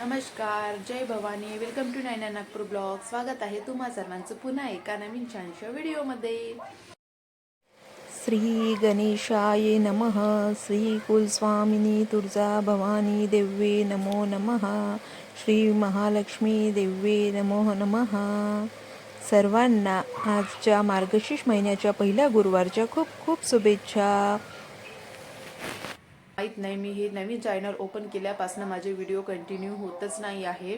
नमस्कार जय Bhavani. Welcome to नायना Nagpur blog स्वागत आहे तुम्हा सर्वांचं पुन्हा एका नवीन छानशा व्हिडिओमध्ये. श्री गणेशाय नमः. श्री कुलस्वामिनी तुळजा भवानी देव्ये नमो नमः. श्री महालक्ष्मी देव्ये नमो नमः. सर्वांना आजच्या मार्गशीर्ष महिन्याच्या पहिल्या गुरुवारच्या खूप खूप शुभेच्छा. माहीत नाही. मी हे नवीन चॅनल ओपन केल्यापासून माझे व्हिडिओ कंटिन्यू होतच नाही आहे.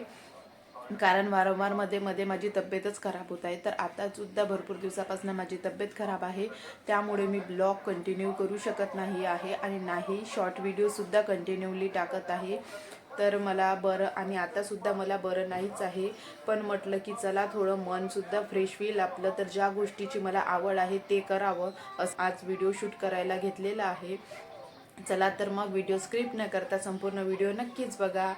कारण वारंवारमध्ये मध्ये माझी तब्येतच खराब होत आहे. तर आता सुद्धा भरपूर दिवसापासून माझी तब्येत खराब आहे. त्यामुळे मी ब्लॉग कंटिन्यू करू शकत नाही आहे आणि नाही शॉर्ट व्हिडिओसुद्धा कंटिन्यूली टाकत आहे. तर मला बरं आणि आतासुद्धा मला बरं नाहीच आहे. पण म्हटलं की चला थोडं मनसुद्धा फ्रेश होईल. आपलं तर ज्या गोष्टीची मला आवड आहे ते करावं. असं आज व्हिडिओ शूट करायला घेतलेला आहे. चला तर मग व्हिडिओ स्क्रिप्ट न करता संपूर्ण व्हिडिओ नक्कीच बघा.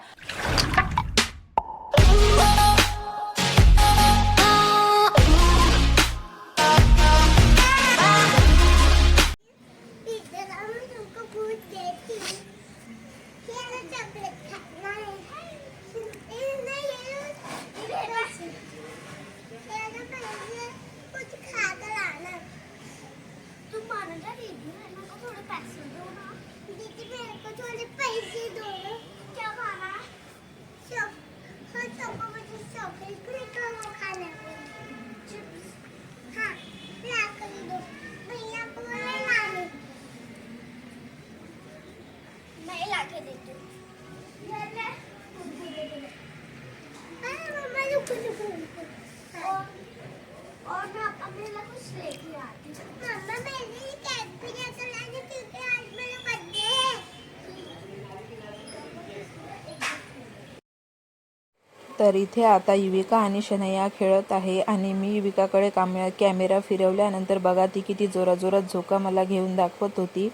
तर इथे आता युविका आणि शनया खेळत आहे आणि मी युविकाकडे कामे कॅमेरा फिरवल्यानंतर बघा ती किती जोराजोरात झोका मला घेऊन दाखवत होती.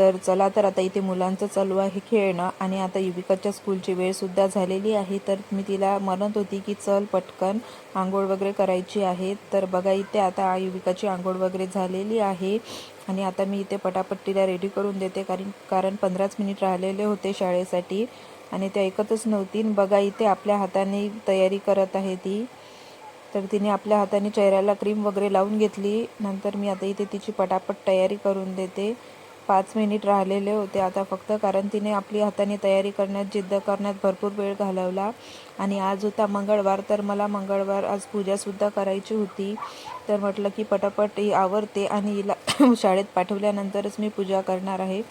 तर चला तर आता इथे मुलांचं चालू आहे खेळणं. आणि आता युविकाच्या स्कूलची वेळसुद्धा झालेली आहे. तर मी तिला म्हणत होती की चल पटकन आंघोळ वगैरे करायची आहे. तर बघा इथे आता युविकाची आंघोळ वगैरे झालेली आहे. आणि आता मी इथे पटापट तिला रेडी करून देते. कारण कारण पंधराच मिनिट राहिलेले होते शाळेसाठी. आणि ते ऐकतच नव्हती. आणि बघा इथे आपल्या हाताने तयारी करत आहे ती. तर तिने आपल्या हाताने चेहऱ्याला क्रीम वगैरे लावून घेतली. नंतर मी आता इथे तिची पटापट तयारी करून देते. पाच मिनिट राहिलेले होते. आता फक्त कारण तिने आपली हाताने तयारी करण्यात जिद्द करण्यात भरपूर वेळ घालवला. आणि आज होता मंगळवार तर मला मंगळवार आज पूजासुद्धा करायची होती. तर म्हटलं की पटापट ही आवरते आणि हिला शाळेत पाठवल्यानंतरच मी पूजा करणार आहे.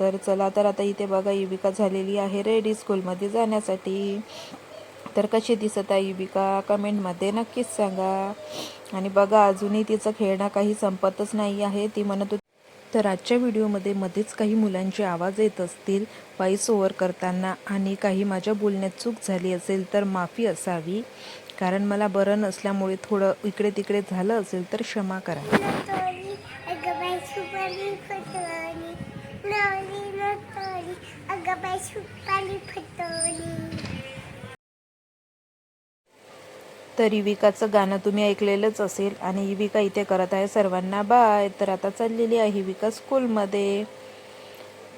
तर चला तर आता इथे बघा युविका झालेली आहे रेडी स्कूलमध्ये जाण्यासाठी. तर कशी दिसत आहे युविका कमेंटमध्ये नक्कीच सांगा. आणि बघा अजूनही तिचं खेळणं काही संपतच नाही आहे. ती म्हणत होती तर आजच्या व्हिडिओमध्ये मध्येच काही मुलांचे आवाज येत असतील व्हॉइस ओव्हर करताना आणि काही माझ्या बोलण्यात चूक झाली असेल तर माफी असावी. कारण मला बरं नसल्यामुळे थोडं इकडे तिकडे झालं असेल तर क्षमा करा. फटवली. तर इविकाचं गाणं तुम्ही ऐकलेलंच असेल आणि इविका इथे करत आहे सर्वांना बाय. तर आता चाललेली आहे इविका स्कूलमध्ये.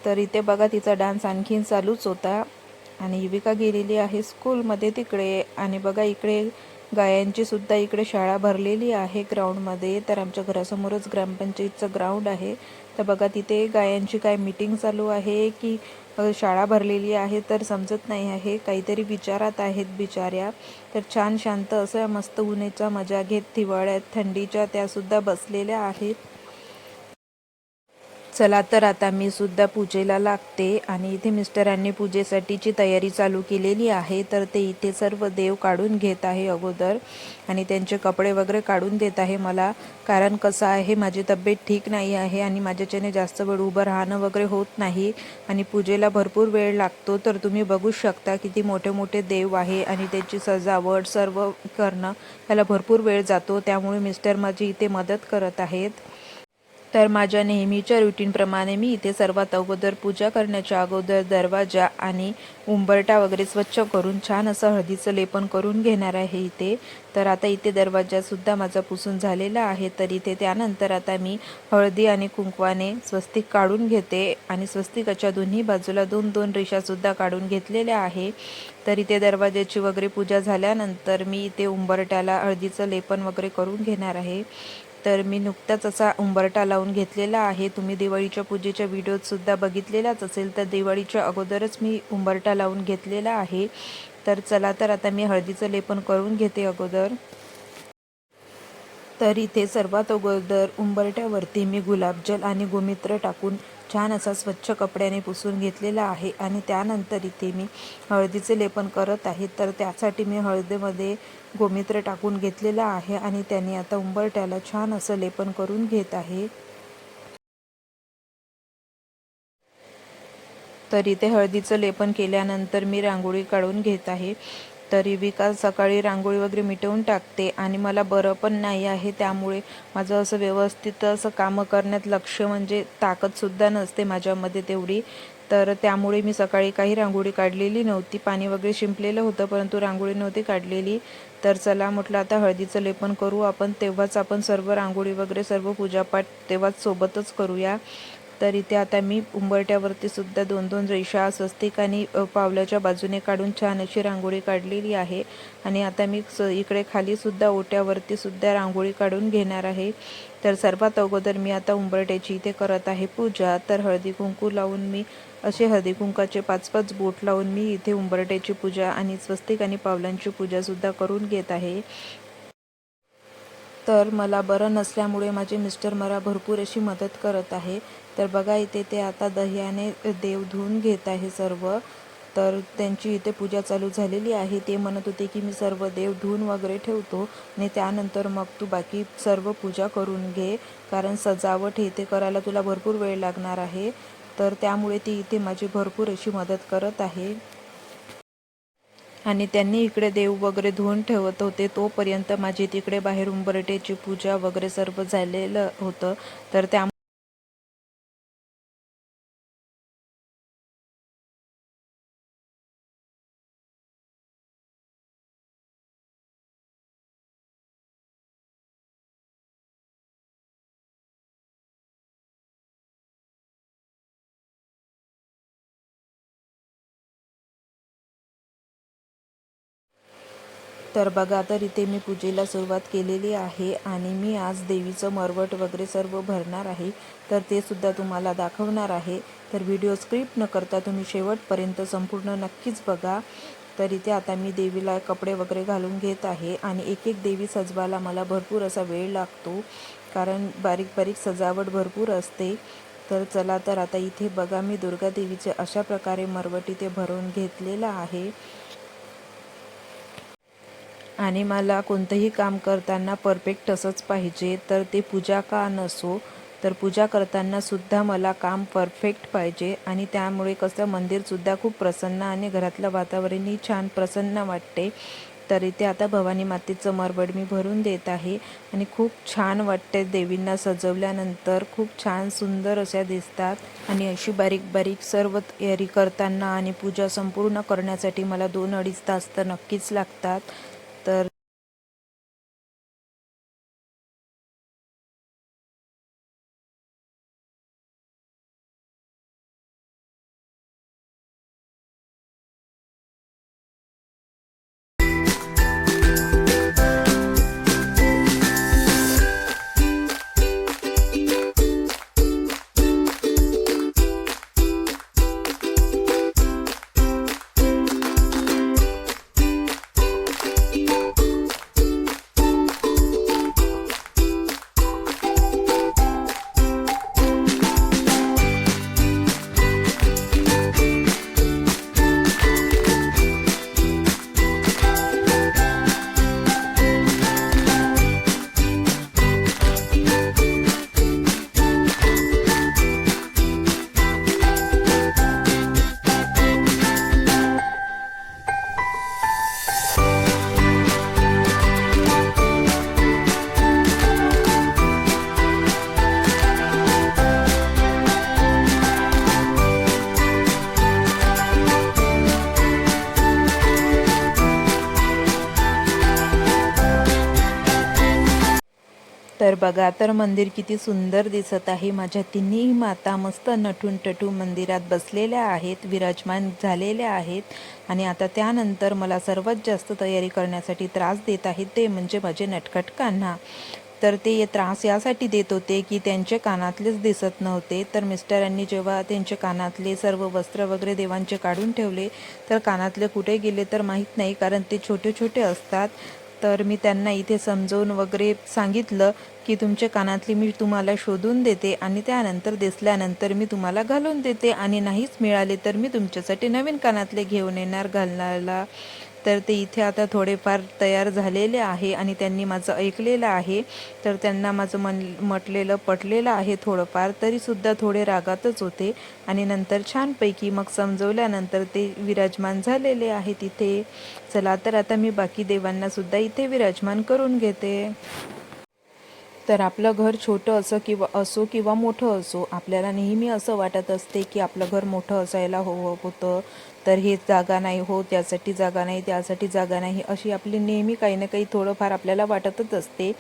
तर इथे बघा तिचा डान्स आणखीन चालूच होता. आणि युविका गेलेली आहे स्कूलमध्ये तिकडे. आणि बघा इकडे गायांची सुद्धा इकडे शाळा भरलेली आहे ग्राउंडमध्ये. तर आमच्या घरासमोरच ग्रामपंचायतचं ग्राउंड आहे. तर बघा तिथे गायांची काय मीटिंग चालू आहे की शाळा भरलेली आहे तर समजत नाही आहे. काहीतरी विचारात आहेत बिचाऱ्या. तर छान शांत असं मस्त उन्हाचा मजा घेत हिवाळ्यात थंडीच्या त्यासुद्धा बसलेल्या आहेत. चला तर आता मी सुद्धा पूजेला लागते आणि इथे मिस्टरांनी पूजेसाठीची तयारी चालू केलेली आहे तर ते इथे सर्व देव काढून घेत आहे अगोदर आणि त्यांचे कपडे वगैरे काढून देत आहे मला कारण कसं आहे माझी तब्येत ठीक नाही आहे आणि माझ्याच्याने जास्त वेळ उभं राहणं वगैरे होत नाही आणि पूजेला भरपूर वेळ लागतो तर तुम्ही बघू शकता किती मोठे मोठे देव आहे आणि त्याची सजावट सर्व करणं त्याला भरपूर वेळ जातो त्यामुळे मिस्टर माझी इथे मदत करत आहेत. तर माझ्या नेहमीच्या रुटीनप्रमाणे मी इथे सर्वात अगोदर पूजा करण्याच्या अगोदर दरवाजा आणि उंबरटा वगैरे स्वच्छ करून छान असं हळदीचं लेपन करून घेणार आहे इथे. तर आता इथे दरवाजासुद्धा माझा पुसून झालेला आहे. तर इथे त्यानंतर आता मी हळदी आणि कुंकवाने स्वस्तिक काढून घेते आणि स्वस्तिकाच्या दोन्ही बाजूला दोन दोन रेषासुद्धा काढून घेतलेल्या आहे. तर इथे दरवाजाची वगैरे पूजा झाल्यानंतर मी इथे उंबरट्याला हळदीचं लेपन वगैरे करून घेणार आहे. तर मी नुकताच असा उंबरटा लावून घेतलेला आहे. तुम्ही दिवाळीच्या पूजेच्या व्हिडिओतसुद्धा बघितलेलाच असेल तर दिवाळीच्या अगोदरच मी उंबरटा लावून घेतलेला आहे. तर चला तर आता मी हळदीचं लेपन करून घेते अगोदर. तर इथे सर्वात अगोदर उंबरट्यावरती मी गुलाबजल आणि गोमित्र टाकून छान असा स्वच्छ कपड्याने पुसून घेतलेला आहे आणि त्यानंतर इथे मी हळदीचे लेपन करत आहे. तर त्यासाठी मी हळदीमध्ये गोमित्र टाकून घेतलेलं आहे आणि त्याने आता उंबरट्याला छान असं लेपन करून घेत आहे. तर इथे हळदीचं लेपन केल्यानंतर मी रांगोळी काढून घेत आहे. तरी विकास सकाळी रांगोळी वगैरे मिटवून टाकते आणि मला बरं पण नाही आहे त्यामुळे माझं असं व्यवस्थित असं कामं करण्यात लक्ष म्हणजे ताकदसुद्धा नसते माझ्यामध्ये तेवढी. तर त्यामुळे मी सकाळी काही रांगोळी काढलेली नव्हती. पाणी वगैरे शिंपलेलं होतं परंतु रांगोळी नव्हती काढलेली. तर चला म्हटलं आता हळदीचं लेपन करू आपण. तेव्हाच आपण सर्व रांगोळी वगैरे सर्व पूजापाठ तेव्हाच सोबतच करूया. तर इथे आता मी उंबरट्यावरती सुद्धा दोन दोन रेषा स्वस्तिक आणि पावलाच्या बाजूने काढून छान अशी रांगोळी काढलेली आहे. आणि आता मी स इकडे खाली सुद्धा ओट्यावरती सुद्धा रांगोळी काढून घेणार आहे. तर सर्वात अगोदर मी आता उंबरट्याची इथे करत आहे पूजा. तर हळदी कुंकू लावून मी असे हळदी कुंकाचे पाच पाच बोट लावून मी इथे उंबरट्याची पूजा आणि स्वस्तिक आणि पावलांची पूजासुद्धा करून घेत आहे. तर मला बरं नसल्यामुळे माझे मिस्टर मला भरपूर अशी मदत करत आहे. तर बघा इथे ते आता दह्याने देव धुवून घेत आहे सर्व. तर त्यांची इथे पूजा चालू झालेली आहे. ते म्हणत होते की मी सर्व देव धुवून वगैरे ठेवतो आणि त्यानंतर मग तू बाकी सर्व पूजा करून घे कारण सजावट हे ते करायला तुला भरपूर वेळ लागणार आहे. तर त्यामुळे ती इथे माझी भरपूर अशी मदत करत आहे. आणि त्यांनी इकडे देव वगैरे धुवून ठेवत होते. तोपर्यंत माझी तिकडे बाहेर बरटेची पूजा वगैरे सर्व झालेलं होतं. तर त्या तर बघा तर इथे मी पूजेला सुरुवात केलेली आहे आणि मी आज देवीचं मरवट वगैरे सर्व भरणार आहे. तर ते सुद्धा तुम्हाला दाखवणार आहे. तर व्हिडिओ स्क्रिप्ट न करता तुम्ही शेवटपर्यंत संपूर्ण नक्कीच बघा. तर इथे आता मी देवीला कपडे वगैरे घालून घेत आहे आणि एक एक देवी सजवायला मला भरपूर असा वेळ लागतो. कारण बारीक बारीक सजावट भरपूर असते. तर चला तर आता इथे बघा मी दुर्गा देवीचे अशा प्रकारे मरवट इथे भरून घेतलेला आहे. आणि मला कोणतंही काम करताना परफेक्ट असंच पाहिजे. तर ते पूजा का नसो तर पूजा करताना सुद्धा मला काम परफेक्ट पाहिजे. आणि त्यामुळे कसं मंदिरसुद्धा खूप प्रसन्न आणि घरातलं वातावरणही छान प्रसन्न वाटते. तर इथे आता भवानी मातेचं मरवड मी भरून देत आहे. आणि खूप छान वाटते देवींना सजवल्यानंतर. खूप छान सुंदर अशा दिसतात. आणि अशी बारीक बारीक सर्व तयारी करताना आणि पूजा संपूर्ण करण्यासाठी मला दोन अडीच तास तर नक्कीच लागतात. तर बघा तर मंदिर किती सुंदर दिसत आहे. माझ्या तिन्ही माता मस्त नटून टटू मंदिरात बसलेल्या आहेत विराजमान झालेल्या आहेत आणि आता त्यानंतर मला सर्वात जास्त तयारी करण्यासाठी त्रास देत आहेत ते म्हणजे माझे नटखट कान्हा. तर ते त्रास यासाठी देत होते की त्यांचे कानातलेच दिसत नव्हते. तर मिस्टरांनी जेव्हा त्यांचे कानातले सर्व वस्त्र वगैरे देवांचे काढून ठेवले तर कानातले कुठे गेले तर माहीत नाही कारण ते छोटे छोटे असतात. तर मी त्यांना इथे समजवून वगैरे सांगितलं की तुमच्या कानातली मी तुम्हाला शोधून देते आणि त्यानंतर दिसल्यानंतर मी तुम्हाला घालून देते आणि नाहीच मिळाले तर मी तुमच्यासाठी नवीन कानातले घेऊन येणार घालण्याला तर ते इथे आता थोडेफार तयार झालेले आहे आणि त्यांनी माझं ऐकलेलं आहे. तर त्यांना माझं मन म्हटलेलं पटलेलं आहे थोडंफार. तरीसुद्धा थोडे रागातच होते. आणि नंतर छानपैकी मग समजवल्यानंतर ते विराजमान झालेले आहे तिथे चला तर आता मी बाकी देवांनासुद्धा इथे विराजमान करून घेते. तर आपलं घर छोटं असं किंवा असो किंवा मोठं असो आपल्याला नेहमी असं वाटत असते की आपलं घर मोठं असायला हवं होतं. तर हे जागा नाही हो त्यासाठी जागा नाही त्यासाठी जागा नाही अशी आपली नेहमी काही ना काही थोडंफार आपल्याला वाटतच असते.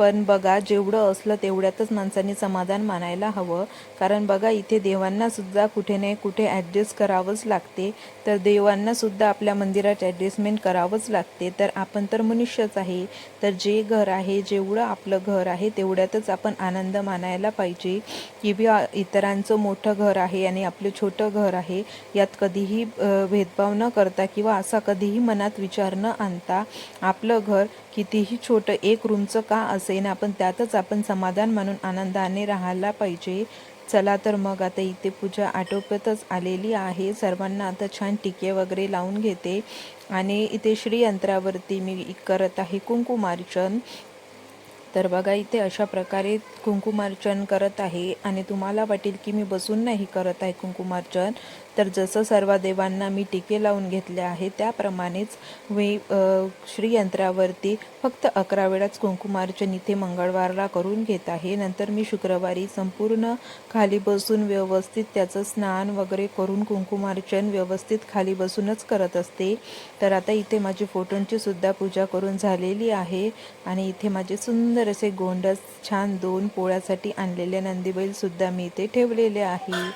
पण बघा जेवढं असलं तेवढ्यातच माणसांनी समाधान मानायला हवं. कारण बघा इथे देवांना सुद्धा कुठे नाही कुठे ॲडजस्ट करावंच लागते. तर देवांना सुद्धा आपल्या मंदिरात ॲडजस्टमेंट करावंच लागते. तर आपण तर मनुष्यच आहे. तर जे घर आहे जेवढं आपलं घर आहे तेवढ्यातच आपण आनंद मानायला पाहिजे. किंवा इतरांचं मोठं घर आहे आणि आपलं छोटं घर आहे यात कधीही भेदभाव न करता किंवा असा कधीही मनात विचार न आणता आपलं घर कितीही छोटं एक रूमचं का असेन आपण त्यातच आपण समाधान म्हणून आनंदाने राहायला पाहिजे. चला तर मग आता इथे पूजा आटोपतच आलेली आहे. सर्वांना आता छान टिके वगैरे लावून घेते. आणि इथे श्रीयंत्रावरती मी करत आहे कुंकुमार्चन. तर बघा इथे अशा प्रकारे कुंकुमार्चन करत आहे. आणि तुम्हाला वाटेल की मी बसून नाही करत आहे कुंकुमार्चन. तर जसं सर्व देवांना मी टिके लावून घेतले आहे त्याप्रमाणेच मी श्रीयंत्रावरती फक्त अकरा वेळाच कुंकुमार्चन इथे मंगळवारला करून घेत आहे. नंतर मी शुक्रवारी संपूर्ण खाली बसून व्यवस्थित त्याचं स्नान वगैरे करून कुंकुमार्चन व्यवस्थित खाली बसूनच करत असते. तर आता इथे माझी फोटोंची सुद्धा पूजा करून झालेली आहे आणि इथे माझे सुंदर असे गोंडस छान दोन पोळ्यासाठी आणलेले नंदीबैल सुद्धा मी इथे ठेवलेले आहे.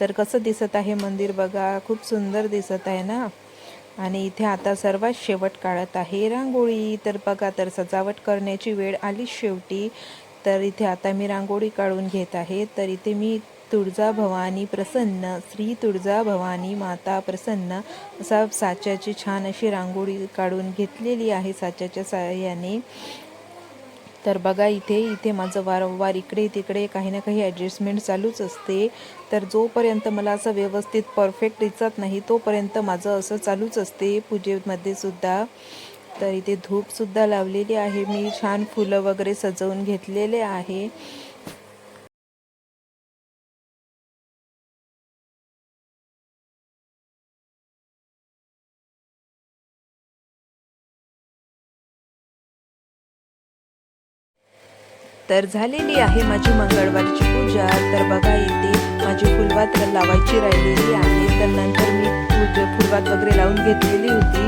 तर कसं दिसत आहे मंदिर बघा खूप सुंदर दिसत आहे ना? आणि इथे आता सर्वात शेवट काढत आहे रांगोळी. तर बघा तर सजावट करण्याची वेळ आली शेवटी. तर इथे आता मी रांगोळी काढून घेत आहे. तर इथे मी तुळजा भवानी प्रसन्न श्री तुळजा भवानी माता प्रसन्न असा साच्याची छान अशी रांगोळी काढून घेतलेली आहे साच्याच्या साह्याने. तर बघा इथे इथे माझं वारंवार इकडे तिकडे काही ना काही ॲडजस्टमेंट चालूच असते. तर जोपर्यंत मला असं व्यवस्थित परफेक्ट दिसत नाही तोपर्यंत माझं असं चालूच असते पूजेमध्ये सुद्धा. तर इथे धूपसुद्धा लावलेली आहे. मी छान फुलं वगैरे सजवून घेतलेले आहे. तर झालेली आहे माझी मंगळवारची पूजा. तर बघा इथे माझी फुलवात लावायची राहिलेली आहे. तर नंतर मी पूजा फुलवात वगैरे लावून घेतलेली होती.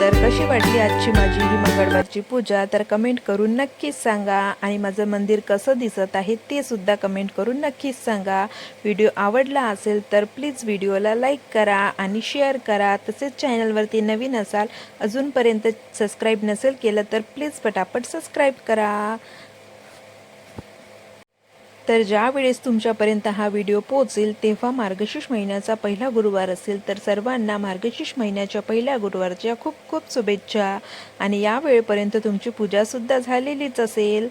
तर कशी वाटली आजची माझी ही मंगळवारची पूजा? तर कमेंट करून नक्कीच सांगा. आणि माझं मंदिर कसं दिसत आहे ते सुद्धा कमेंट करून नक्कीच सांगा. व्हिडिओ आवडला असेल तर प्लीज व्हिडिओला लाईक करा आणि शेअर करा. तसेच चॅनलवरती नवीन असाल अजूनपर्यंत सबस्क्राईब नसेल केलं तर प्लीज पटापट सबस्क्राईब करा. तर ज्यावेळेस तुमच्यापर्यंत हा व्हिडिओ पोहोचेल तेव्हा मार्गशीर्ष महिन्याचा पहिला गुरुवार असेल तर सर्वांना मार्गशीर्ष महिन्याच्या पहिल्या गुरुवारच्या खूप खूप शुभेच्छा. आणि या वेळेपर्यंत तुमची पूजासुद्धा झालेलीच असेल.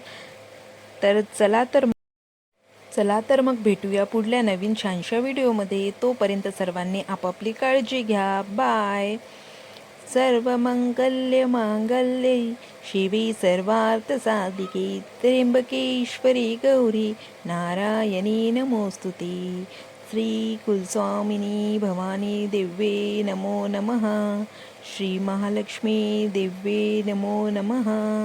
तर चला तर चला तर मग भेटूया पुढल्या नवीन छानशा व्हिडिओमध्ये. तोपर्यंत सर्वांनी आपापली काळजी घ्या. बाय. सर्वमङ्गल्यमाङ्गल्ये शिवे सर्वार्थसाधिके त्र्यम्बकेश्वरि गौरी नारायणी नमोऽस्तुती श्रीकुलस्वामिनी भवानी दिव्ये नमो नमः। श्रीमहालक्ष्मी दिव्ये नमो नमः।